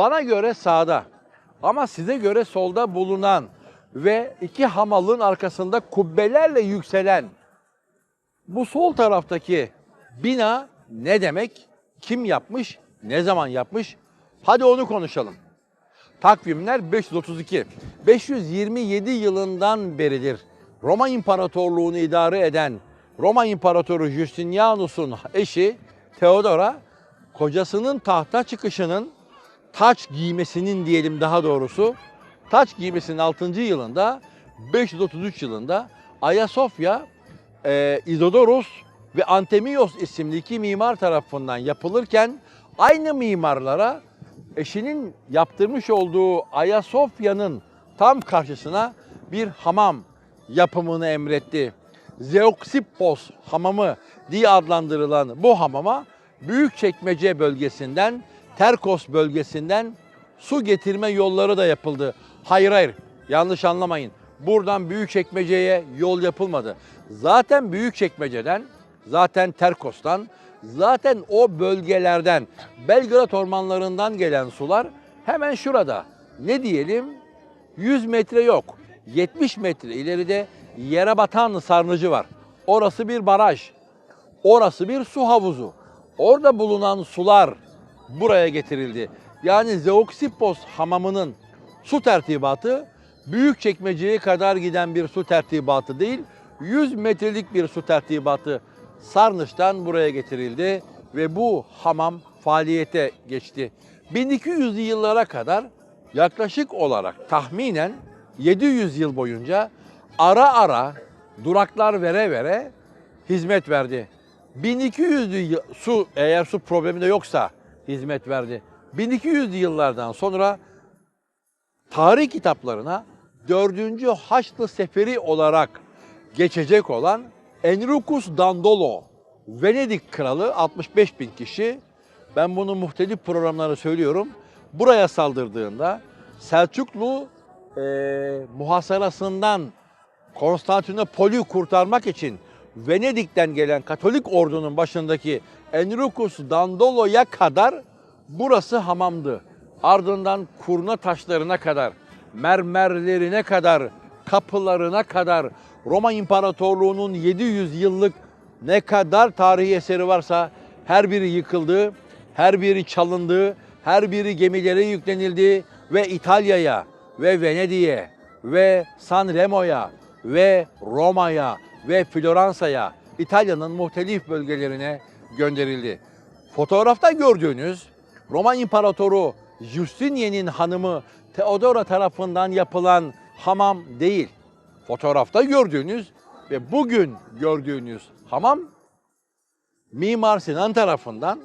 Bana göre sağda ama size göre solda bulunan ve iki hamalın arkasında kubbelerle yükselen bu sol taraftaki bina ne demek? Kim yapmış? Ne zaman yapmış? Hadi onu konuşalım. Takvimler 532. 527 yılından beridir Roma İmparatorluğunu idare eden Roma İmparatoru Justinianus'un eşi Theodora kocasının tahta çıkışının taç giymesinin diyelim daha doğrusu taç giymesinin 6. yılında 533 yılında Ayasofya e, Izodoros ve Antemios isimli iki mimar tarafından yapılırken aynı mimarlara eşinin yaptırmış olduğu Ayasofya'nın tam karşısına bir hamam yapımını emretti. Zeoksippos hamamı diye adlandırılan bu hamama Büyükçekmece bölgesinden, Terkos bölgesinden su getirme yolları da yapıldı. Hayır hayır yanlış anlamayın. Buradan Büyükçekmece'ye yol yapılmadı. Zaten Büyükçekmece'den, zaten Terkos'tan, zaten o bölgelerden, Belgrad ormanlarından gelen sular hemen şurada. Ne diyelim? 100 metre yok. 70 metre ileride yere batan sarnıcı var. Orası bir baraj. Orası bir su havuzu. Orada bulunan sular buraya getirildi. Yani Zeoksippos hamamının su tertibatı Büyükçekmece'ye kadar giden bir su tertibatı değil, 100 metrelik bir su tertibatı Sarnıç'tan buraya getirildi ve bu hamam faaliyete geçti. 1200'lü yıllara kadar yaklaşık olarak tahminen 700 yıl boyunca ara ara duraklar vere vere hizmet verdi. 1200'lü yıl- su eğer su problemi de yoksa hizmet verdi. 1200'lü yıllardan sonra tarih kitaplarına 4. Haçlı Seferi olarak geçecek olan Enricus Dandolo, Venedik kralı 65 bin kişi, ben bunu muhtelif programlarda söylüyorum, buraya saldırdığında Selçuklu e, muhasarasından Konstantinopol'ü kurtarmak için Venedik'ten gelen Katolik ordunun başındaki Enricus Dandolo'ya kadar burası hamamdı. Ardından kurna taşlarına kadar, mermerlerine kadar, kapılarına kadar Roma İmparatorluğu'nun 700 yıllık ne kadar tarihi eseri varsa her biri yıkıldı, her biri çalındı, her biri gemilere yüklenildi ve İtalya'ya ve Venedik'e ve San Remo'ya ve Roma'ya ve Floransa'ya İtalya'nın muhtelif bölgelerine gönderildi. Fotoğrafta gördüğünüz Roma İmparatoru Justinian'in hanımı Theodora tarafından yapılan hamam değil. Fotoğrafta gördüğünüz ve bugün gördüğünüz hamam Mimar Sinan tarafından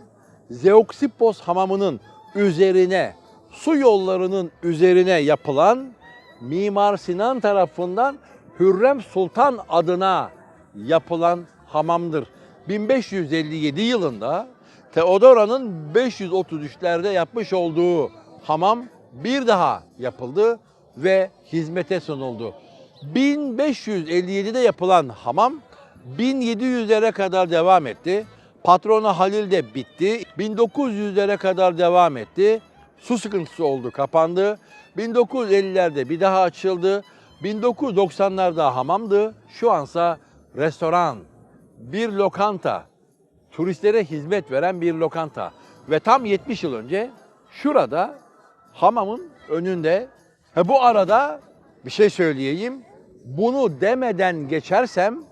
Zeoksippos hamamının üzerine, su yollarının üzerine yapılan Mimar Sinan tarafından Hürrem Sultan adına yapılan hamamdır. 1557 yılında Teodora'nın 533'lerde yapmış olduğu hamam bir daha yapıldı ve hizmete sunuldu. 1557'de yapılan hamam 1700'lere kadar devam etti. Patrona Halil de bitti. 1900'lere kadar devam etti. Su sıkıntısı oldu, kapandı. 1950'lerde bir daha açıldı. 1990'larda hamamdı. Şu ansa restoran, bir lokanta, turistlere hizmet veren bir lokanta. Ve tam 70 yıl önce şurada hamamın önünde ha bu arada bir şey söyleyeyim. Bunu demeden geçersem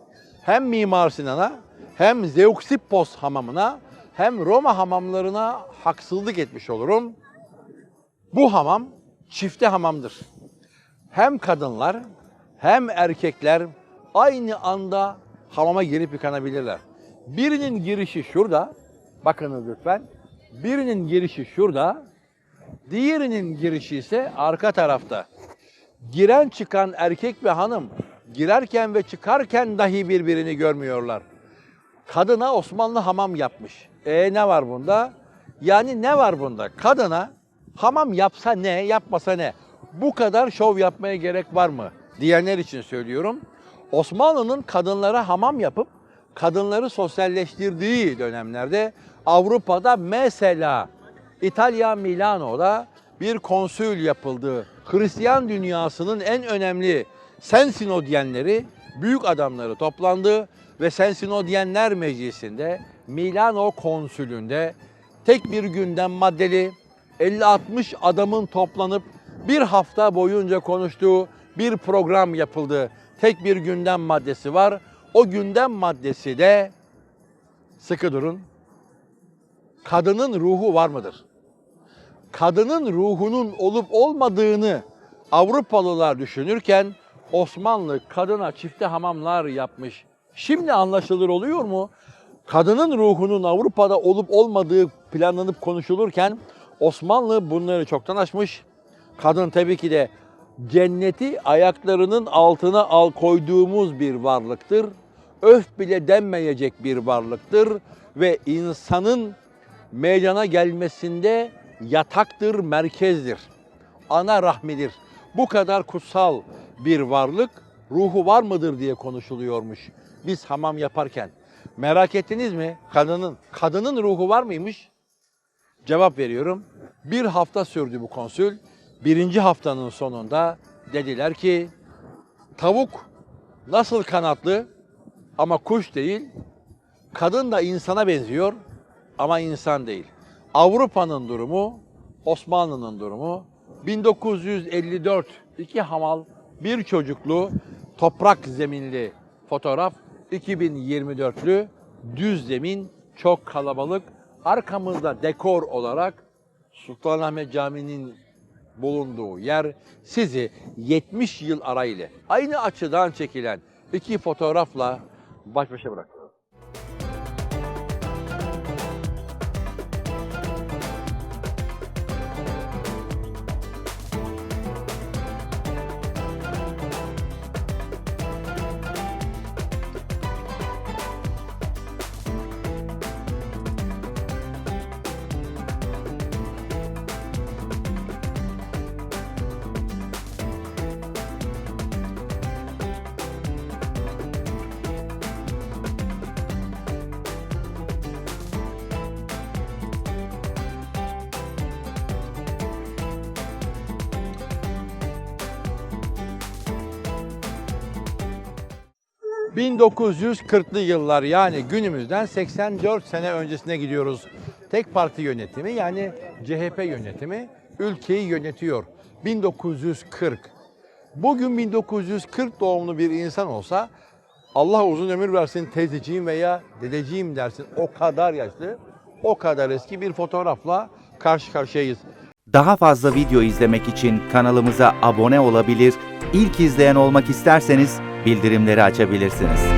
hem Mimar Sinan'a hem Zeuxippos hamamına hem Roma hamamlarına haksızlık etmiş olurum. Bu hamam çifte hamamdır. Hem kadınlar hem erkekler aynı anda hamama girip yıkanabilirler. Birinin girişi şurada. Bakınız lütfen. Birinin girişi şurada. Diğerinin girişi ise arka tarafta. Giren çıkan erkek ve hanım girerken ve çıkarken dahi birbirini görmüyorlar. Kadına Osmanlı hamam yapmış. E ne var bunda? Yani ne var bunda? Kadına hamam yapsa ne, yapmasa ne? Bu kadar şov yapmaya gerek var mı? Diyenler için söylüyorum. Osmanlı'nın kadınlara hamam yapıp kadınları sosyalleştirdiği dönemlerde Avrupa'da mesela İtalya Milano'da bir konsül yapıldı. Hristiyan dünyasının en önemli Sensinodyenleri, büyük adamları toplandı ve Sensinodyenler Meclisi'nde Milano Konsülü'nde tek bir gündem maddeli 50-60 adamın toplanıp bir hafta boyunca konuştuğu bir program yapıldı. Tek bir gündem maddesi var. O gündem maddesi de sıkı durun. Kadının ruhu var mıdır? Kadının ruhunun olup olmadığını Avrupalılar düşünürken Osmanlı kadına çifte hamamlar yapmış. Şimdi anlaşılır oluyor mu? Kadının ruhunun Avrupa'da olup olmadığı planlanıp konuşulurken Osmanlı bunları çoktan aşmış. Kadın tabii ki de cenneti ayaklarının altına al koyduğumuz bir varlıktır. Öf bile denmeyecek bir varlıktır ve insanın meydana gelmesinde yataktır, merkezdir. Ana rahmidir. Bu kadar kutsal bir varlık ruhu var mıdır diye konuşuluyormuş. Biz hamam yaparken. Merak ettiniz mi? Kadının kadının ruhu var mıymış? Cevap veriyorum. Bir hafta sürdü bu konsül. Birinci haftanın sonunda dediler ki tavuk nasıl kanatlı ama kuş değil, kadın da insana benziyor ama insan değil. Avrupa'nın durumu, Osmanlı'nın durumu 1954 iki hamal bir çocuklu toprak zeminli fotoğraf 2024'lü düz zemin çok kalabalık. Arkamızda dekor olarak Sultanahmet Camii'nin bulunduğu yer sizi 70 yıl arayla aynı açıdan çekilen iki fotoğrafla baş başa bırakıyor. ...1940'lı yıllar yani günümüzden 84 sene öncesine gidiyoruz. Tek parti yönetimi yani CHP yönetimi ülkeyi yönetiyor. 1940. Bugün 1940 doğumlu bir insan olsa Allah uzun ömür versin teyzeciğim veya dedeciğim dersin. O kadar yaşlı, o kadar eski bir fotoğrafla karşı karşıyayız. Daha fazla video izlemek için kanalımıza abone olabilir, ilk izleyen olmak isterseniz bildirimleri açabilirsiniz.